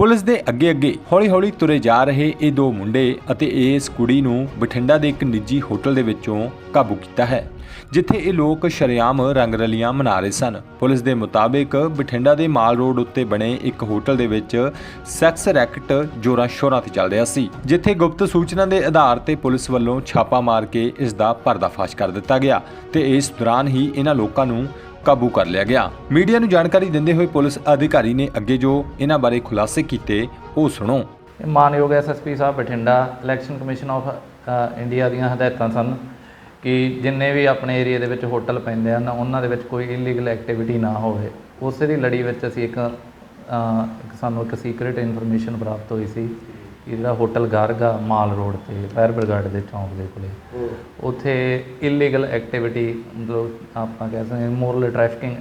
Police ਦੇ ਅੱਗੇ-ਅੱਗੇ ਹੌਲੀ-ਹੌਲੀ ਤੁਰੇ ਜਾ ਰਹੇ ਇਹ ਦੋ ਮੁੰਡੇ ਅਤੇ ਇਸ ਕੁੜੀ ਨੂੰ ਬਠਿੰਡਾ ਦੇ ਇੱਕ ਨਿੱਜੀ ਹੋਟਲ ਦੇ ਵਿੱਚੋਂ ਕਾਬੂ ਕੀਤਾ ਹੈ, ਜਿੱਥੇ ਇਹ ਲੋਕ ਸ਼ਰੇਆਮ ਰੰਗਰਲੀਆਂ ਮਨਾ ਰਹੇ ਸਨ। ਪੁਲਿਸ ਦੇ ਮੁਤਾਬਿਕ ਬਠਿੰਡਾ ਦੇ ਮਾਲ ਰੋਡ ਉੱਤੇ ਬਣੇ ਇੱਕ ਹੋਟਲ ਦੇ ਵਿੱਚ ਸੈਕਸ ਰੈਕਟ ਜੋਰਾਂ ਸ਼ੋਰਾਂ ਤੇ ਚੱਲ ਰਿਹਾ ਸੀ, ਜਿੱਥੇ ਗੁਪਤ ਸੂਚਨਾ ਦੇ ਆਧਾਰ ਤੇ ਪੁਲਿਸ ਵੱਲੋਂ ਛਾਪਾ ਮਾਰ ਕੇ ਇਸ ਦਾ ਪਰਦਾਫਾਸ਼ ਕਰ ਦਿੱਤਾ ਗਿਆ ਤੇ ਇਸ ਦੌਰਾਨ ਹੀ ਇਹਨਾਂ ਲੋਕਾਂ ਨੂੰ ਕਾਬੂ ਕਰ ਲਿਆ ਗਿਆ। ਮੀਡੀਆ ਨੂੰ ਜਾਣਕਾਰੀ ਦਿੰਦੇ ਹੋਏ ਪੁਲਿਸ ਅਧਿਕਾਰੀ ਨੇ ਅੱਗੇ ਜੋ ਇਹਨਾਂ ਬਾਰੇ ਖੁਲਾਸੇ ਕੀਤੇ, ਉਹ ਸੁਣੋ। ਇਹ ਮਾਨਯੋਗ SSP Sahib Bathinda, election commission of India ਦੀਆਂ ਹਦਾਇਤਾਂ ਸਨ ਕਿ ਜਿੰਨੇ ਵੀ ਆਪਣੇ ਏਰੀਆ ਦੇ ਵਿੱਚ ਹੋਟਲ ਪੈਂਦੇ ਹਨ, ਉਹਨਾਂ ਦੇ ਵਿੱਚ ਕੋਈ ਇਲੀਗਲ ਐਕਟੀਵਿਟੀ ਨਾ ਹੋਵੇ। ਉਸੇ ਦੀ ਲੜੀ ਵਿੱਚ ਅਸੀਂ ਇੱਕ ਇੱਕ ਸਾਨੂੰ ਇੱਕ ਸੀਕ੍ਰੀਟ ਇਨਫੋਰਮੇਸ਼ਨ ਪ੍ਰਾਪਤ ਹੋਈ ਸੀ ਕਿ ਜਿਹੜਾ ਹੋਟਲ ਗਾਰਗਾ ਮਾਲ ਰੋਡ ਤੇ ਫਾਇਰ ਬ੍ਰਿਗੇਡ ਦੇ ਚੌਂਕ ਦੇ ਕੋਲੇ। ਉੱਥੇ ਇਲੀਗਲ ਐਕਟੀਵਿਟੀ ਮਤਲਬ ਆਪਾਂ ਕਹਿ ਸਕਦੇ ਮੋਰਲ ਟ੍ਰੈਫਿਕਿੰਗ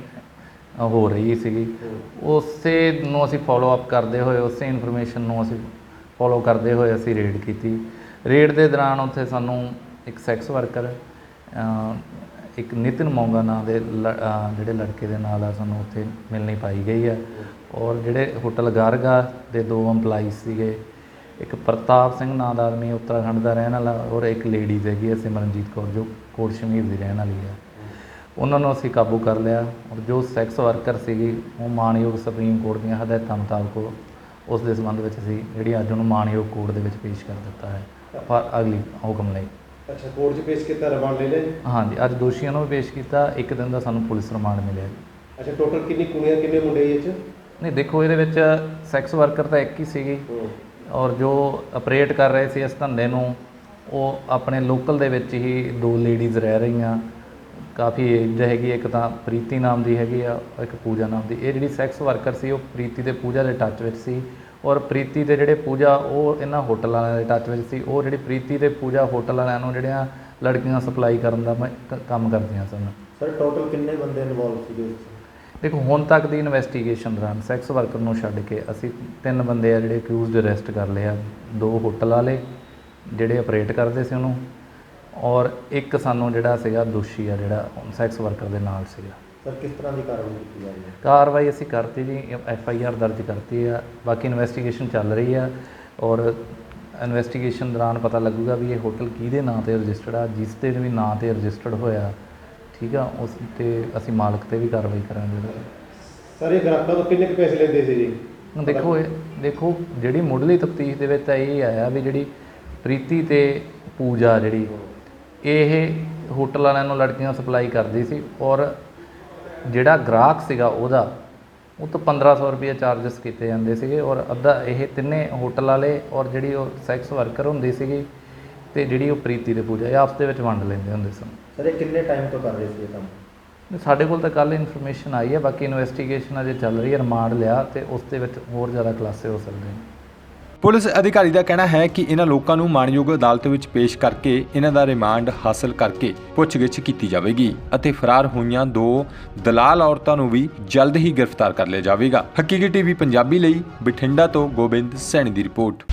ਹੋ ਰਹੀ ਸੀਗੀ। ਉਸੇ ਨੂੰ ਅਸੀਂ ਫੋਲੋ ਅਪ ਕਰਦੇ ਹੋਏ ਉਸੇ ਇਨਫੋਰਮੇਸ਼ਨ ਨੂੰ ਅਸੀਂ ਫੋਲੋ ਕਰਦੇ ਹੋਏ ਅਸੀਂ ਰੇਡ ਕੀਤੀ। ਰੇਡ ਦੇ ਦੌਰਾਨ ਉੱਥੇ ਸਾਨੂੰ ਇੱਕ ਸੈਕਸ ਵਰਕਰ ਇੱਕ ਨਿਤਿਨ ਮੌਂਗਾ ਨਾਂ ਦੇ ਜਿਹੜੇ ਲੜਕੇ ਦੇ ਨਾਲ ਆ ਸਾਨੂੰ ਉੱਥੇ ਮਿਲਣੀ ਪਾਈ ਗਈ ਹੈ। ਔਰ ਜਿਹੜੇ ਹੋਟਲ ਗਾਰਗਾ ਦੇ ਦੋ EMPLOYEES ਸੀਗੇ ਇੱਕ ਪ੍ਰਤਾਪ ਸਿੰਘ ਨਾਂ ਦਾ ਆਦਮੀ ਉੱਤਰਾਖੰਡ ਦਾ ਰਹਿਣ ਵਾਲਾ ਔਰ ਇੱਕ ਲੇਡੀ ਹੈਗੀ ਹੈ ਸਿਮਰਨਜੀਤ ਕੌਰ ਜੋ ਕੋਟ ਸ਼ਮੀਰ ਦੀ ਰਹਿਣ ਵਾਲੀ ਹੈ ਉਹਨਾਂ ਨੂੰ ਅਸੀਂ ਕਾਬੂ ਕਰ ਲਿਆ ਔਰ ਜੋ ਸੈਕਸ ਵਰਕਰ ਸੀਗੀ ਉਹ ਮਾਨਯੋਗ ਸੁਪਰੀਮ ਕੋਰਟ ਦੀਆਂ ਹਦਾਇਤਾਂ ਮੁਤਾਬਕ ਉਸ ਦੇ ਸੰਬੰਧ ਵਿੱਚ ਅਸੀਂ ਜਿਹੜੀ ਅੱਜ ਉਹਨੂੰ ਮਾਨਯੋਗ ਕੋਰਟ ਦੇ ਵਿੱਚ ਪੇਸ਼ ਕਰ ਦਿੱਤਾ ਹੈ। ਪਰ ਅਗਲੀ ਹੁਕਮ ਲਈ। ਅੱਛਾ ਕੋਰਟ 'ਚ ਪੇਸ਼ ਕੀਤਾ ਰਿਮਾਂਡ ਲੈ ਲਿਆ ਹਾਂਜੀ ਅੱਜ ਦੋਸ਼ੀਆਂ ਨੂੰ ਵੀ ਪੇਸ਼ ਕੀਤਾ ਇੱਕ ਦਿਨ ਦਾ ਸਾਨੂੰ ਪੁਲਿਸ ਰਿਮਾਂਡ ਮਿਲਿਆ ਅੱਛਾ ਟੋਟਲ ਕਿੰਨੀ ਕੁੜੀਆਂ ਕਿੰਨੇ ਮੁੰਡੇ ਇਹ 'ਚ? ਨਹੀਂ ਦੇਖੋ ਇਹਦੇ ਵਿੱਚ ਸੈਕਸ ਵਰਕਰ ਤਾਂ ਇੱਕ ਹੀ ਸੀਗੀ। ਔਰ ਜੋ ਆਪਰੇਟ ਕਰ ਰਹੇ ਸੀ ਇਸ ਧੰਦੇ ਨੂੰ, ਉਹ ਆਪਣੇ ਲੋਕਲ ਦੇ ਵਿੱਚ ਹੀ ਦੋ ਲੇਡੀਜ਼ ਰਹਿ ਰਹੀਆਂ। ਕਾਫੀ ਏਜ ਹੈਗੀ ਇੱਕ ਤਾਂ ਪ੍ਰੀਤੀ ਨਾਮ ਦੀ ਹੈਗੀ ਆ, ਇੱਕ ਪੂਜਾ ਨਾਮ ਦੀ। ਇਹ ਜਿਹੜੀ ਸੈਕਸ ਵਰਕਰ ਸੀ, ਉਹ ਪ੍ਰੀਤੀ ਤੇ ਪੂਜਾ ਦੇ ਟੱਚ ਵਿੱਚ ਸੀ ਔਰ ਪ੍ਰੀਤੀ ਤੇ ਜਿਹੜੇ ਪੂਜਾ, ਉਹ ਇਹਨਾਂ ਹੋਟਲ ਵਾਲਿਆਂ ਦੇ ਟੱਚ ਵਿੱਚ ਸੀ। ਉਹ ਜਿਹੜੀ ਪ੍ਰੀਤੀ ਤੇ ਪੂਜਾ ਹੋਟਲ ਵਾਲਿਆਂ ਨੂੰ ਜਿਹੜੀਆਂ ਲੜਕੀਆਂ ਸਪਲਾਈ ਕਰਨ ਦਾ ਮ- ਕੰਮ ਕਰਦੀਆਂ ਸਨ। ਸਰ ਟੋਟਲ ਕਿੰਨੇ ਬੰਦੇ ਇਨਵੋਲਵ ਸੀਗੇ ਇਸ 'ਚ? ਦੇਖੋ ਹੁਣ ਤੱਕ ਦੀ ਇਨਵੈਸਟੀਗੇਸ਼ਨ ਦੌਰਾਨ ਸੈਕਸ ਵਰਕਰ ਨੂੰ ਛੱਡ ਕੇ ਅਸੀਂ ਤਿੰਨ ਬੰਦੇ ਆ ਜਿਹੜੇ ਅਕਿਊਜ਼ਡ ਅਰੈਸਟ ਕਰ ਲਏ ਆ। ਦੋ ਹੋਟਲ ਵਾਲੇ ਜਿਹੜੇ ਆਪਰੇਟ ਕਰਦੇ ਸੀ ਉਹਨੂੰ ਔਰ ਇੱਕ ਸਾਨੂੰ ਜਿਹੜਾ ਸੀਗਾ ਦੋਸ਼ੀ ਆ ਜਿਹੜਾ ਸੈਕਸ ਵਰਕਰ ਦੇ ਨਾਲ ਸੀਗਾ। ਸਰ ਕਿਸ ਤਰ੍ਹਾਂ ਦੀ ਕਾਰਵਾਈ ਕੀਤੀ ਜਾ ਰਹੀ ਹੈ? ਕਾਰਵਾਈ ਅਸੀਂ ਕਰਤੀ ਜੀ ਐਫ ਆਈ ਆਰ ਦਰਜ ਕਰਤੀ ਆ। ਬਾਕੀ ਇਨਵੈਸਟੀਗੇਸ਼ਨ ਚੱਲ ਰਹੀ ਆ ਔਰ ਇਨਵੈਸਟੀਗੇਸ਼ਨ ਦੌਰਾਨ ਪਤਾ ਲੱਗੂਗਾ ਵੀ ਇਹ ਹੋਟਲ ਕਿਹਦੇ ਨਾਂ ਤੇ ਰਜਿਸਟਰਡ ਆ ਜਿਸ ਤੇ ਵੀ ਨਾਂ ਤੇ ਰਜਿਸਟਰਡ ਹੋਇਆ। ਠੀਕ ਆ ਉਸ ਤੇ ਅਸੀਂ ਮਾਲਕ ਤੇ ਵੀ ਕਾਰਵਾਈ ਕਰਾਂਗੇ। ਸਰ ਇਹ ਗ੍ਰਾਹਕਾਂ ਤੋਂ ਕਿੰਨੇ ਕੁ ਪੈਸੇ ਲੈਂਦੇ ਸੀ ਜੀ? ਹੁਣ ਦੇਖੋ ਇਹ ਦੇਖੋ ਜਿਹੜੀ ਮੁੱਢਲੀ ਤਫਤੀਸ਼ ਦੇ ਵਿੱਚ ਤਾਂ ਇਹ ਆਇਆ ਵੀ ਜਿਹੜੀ ਪ੍ਰੀਤੀ ਤੇ ਪੂਜਾ ਜਿਹੜੀ ਇਹ ਹੋਟਲ ਵਾਲਿਆਂ ਨੂੰ ਲੜਕੀਆਂ ਸਪਲਾਈ ਕਰਦੀ ਸੀ ਔਰ ਜਿਹੜਾ ਗ੍ਰਾਹਕ ਸੀਗਾ ਉਹਦਾ ਉਹ ਤੋਂ 1500 ਰੁਪਏ ਚਾਰजेस ਕੀਤੇ ਜਾਂਦੇ ਸੀਗੇ ਔਰ ਅੱਧਾ ਇਹ ਤਿੰਨੇ ਹੋਟਲ ਵਾਲੇ ਔਰ ਜਿਹੜੀ ਉਹ ਸੈਕਸ ਵਰਕਰ ਹੁੰਦੀ ਸੀਗੀ ਤੇ ਜਿਹੜੀ ਉਹ ਪ੍ਰੀਤੀ ਤੇ ਪੂਜਾ ਇਹ ਆਪਸ ਦੇ ਵਿੱਚ ਵੰਡ ਲੈਂਦੇ ਹੁੰਦੇ ਸਨ। ਸਰ ਇਹ ਕਿੰਨੇ ਟਾਈਮ ਤੋਂ ਕਰ ਰਹੇ ਸੀ ਇਹ ਕੰਮ? ਨਹੀਂ, ਸਾਡੇ ਕੋਲ ਤਾਂ ਕੱਲ ਇਨਫੋਰਮੇਸ਼ਨ ਆਈ ਹੈ ਬਾਕੀ ਇਨਵੈਸਟੀਗੇਸ਼ਨ ਅਜੇ ਚੱਲ ਰਹੀ ਹੈ ਰਿਮਾਂਡ ਲਿਆ ਤੇ ਉਸ ਦੇ ਵਿੱਚ ਹੋਰ ਜ਼ਿਆਦਾ ਖੁਲਾਸੇ ਹੋ ਸਕਦੇ ਨੇ। ਪੁਲਿਸ ਅਧਿਕਾਰੀ ਦਾ ਕਹਿਣਾ ਹੈ ਕਿ ਇਹਨਾਂ ਲੋਕਾਂ ਨੂੰ ਮਾਣਯੋਗ ਅਦਾਲਤ ਵਿੱਚ ਪੇਸ਼ ਕਰਕੇ ਇਹਨਾਂ ਦਾ ਰਿਮਾਂਡ ਹਾਸਲ ਕਰਕੇ ਪੁੱਛਗਿੱਛ ਕੀਤੀ ਜਾਵੇਗੀ ਅਤੇ ਫਰਾਰ ਹੋਈਆਂ ਦੋ ਦਲਾਲ ਔਰਤਾਂ ਨੂੰ ਵੀ ਜਲਦ ਹੀ ਗ੍ਰਿਫਤਾਰ ਕਰ ਲਿਆ ਜਾਵੇਗਾ। ਹਕੀਕੀ ਟੀਵੀ ਪੰਜਾਬੀ ਲਈ ਬਠਿੰਡਾ ਤੋਂ ਗੋਬਿੰਦ ਸੈਣੀ ਦੀ ਰਿਪੋਰਟ।